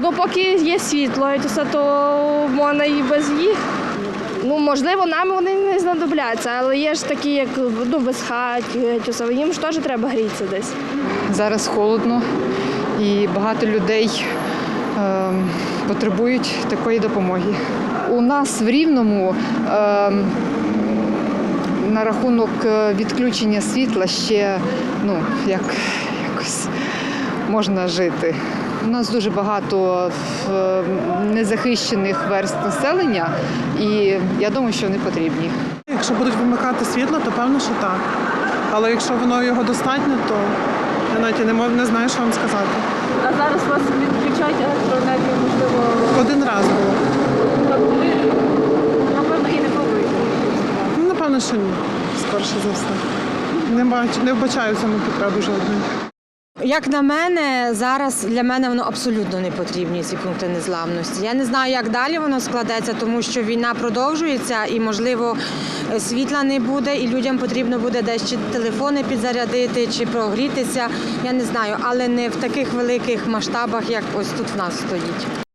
Ну, поки є світло, то то можна і без їх. Ну, можливо, нам вони не знадобляться, але є ж такі, як ну, без хат, то все, їм ж теж треба грітися десь. Зараз холодно і багато людей е, потребують такої допомоги. У нас в Рівному е, на рахунок е, відключення світла ще ну, як, якось можна жити. У нас дуже багато е, незахищених верст населення, і я думаю, що вони потрібні. Якщо будуть вимикати світло, то певно, що так. Але якщо воно його достатньо, то я навіть не, мов- не знаю, що вам сказати. А зараз вас відключають електроенергію, можливо, Один раз було. напевно, і не повинні. Ну, напевно, що ні, скорше за все. Не бачу, не вбачаю в цьому потреби жодної. Як на мене, зараз для мене воно абсолютно не потрібні ці пункти незламності. Я не знаю, як далі воно складеться, тому що війна продовжується і, можливо, світла не буде, і людям потрібно буде десь чи телефони підзарядити, чи прогрітися. Я не знаю, але не в таких великих масштабах, як ось тут в нас стоїть.